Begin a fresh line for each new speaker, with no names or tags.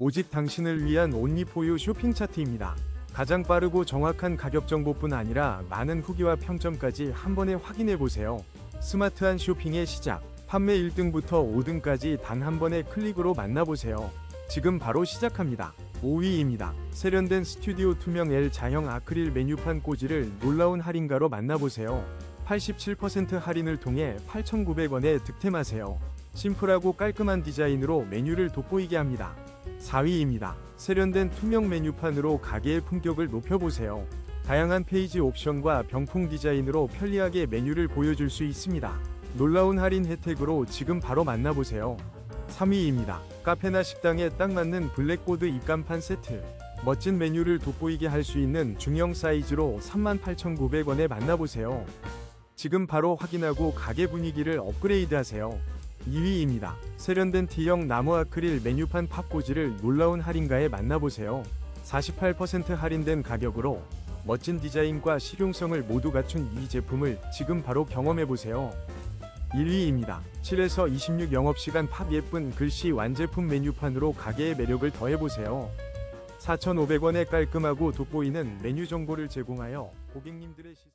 오직 당신을 위한 온리포유 쇼핑 차트입니다. 가장 빠르고 정확한 가격 정보뿐 아니라 많은 후기와 평점까지 한 번에 확인해 보세요. 스마트한 쇼핑의 시작. 판매 1등부터 5등까지 단 한 번의 클릭으로 만나보세요. 지금 바로 시작합니다. 5위입니다. 세련된 스튜디오 투명 L 자형 아크릴 메뉴판 꽂이를 놀라운 할인가로 만나보세요. 87% 할인을 통해 8,900원에 득템하세요. 심플하고 깔끔한 디자인으로 메뉴를 돋보이게 합니다. 4위입니다. 세련된 투명 메뉴판으로 가게의 품격을 높여보세요. 다양한 페이지 옵션과 병풍 디자인으로 편리하게 메뉴를 보여줄 수 있습니다. 놀라운 할인 혜택으로 지금 바로 만나보세요. 3위입니다. 카페나 식당에 딱 맞는 블랙보드 입간판 세트. 멋진 메뉴를 돋보이게 할 수 있는 중형 사이즈로 38,900원에 만나보세요. 지금 바로 확인하고 가게 분위기를 업그레이드 하세요. 2위입니다. 세련된 T형 나무 아크릴 메뉴판 팝꽂이를 놀라운 할인가에 만나보세요. 48% 할인된 가격으로 멋진 디자인과 실용성을 모두 갖춘 이 제품을 지금 바로 경험해보세요. 1위입니다. 7에서 26 영업시간 팝 예쁜 글씨 완제품 메뉴판으로 가게의 매력을 더해보세요. 4,500원에 깔끔하고 돋보이는 메뉴 정보를 제공하여 고객님들의 시...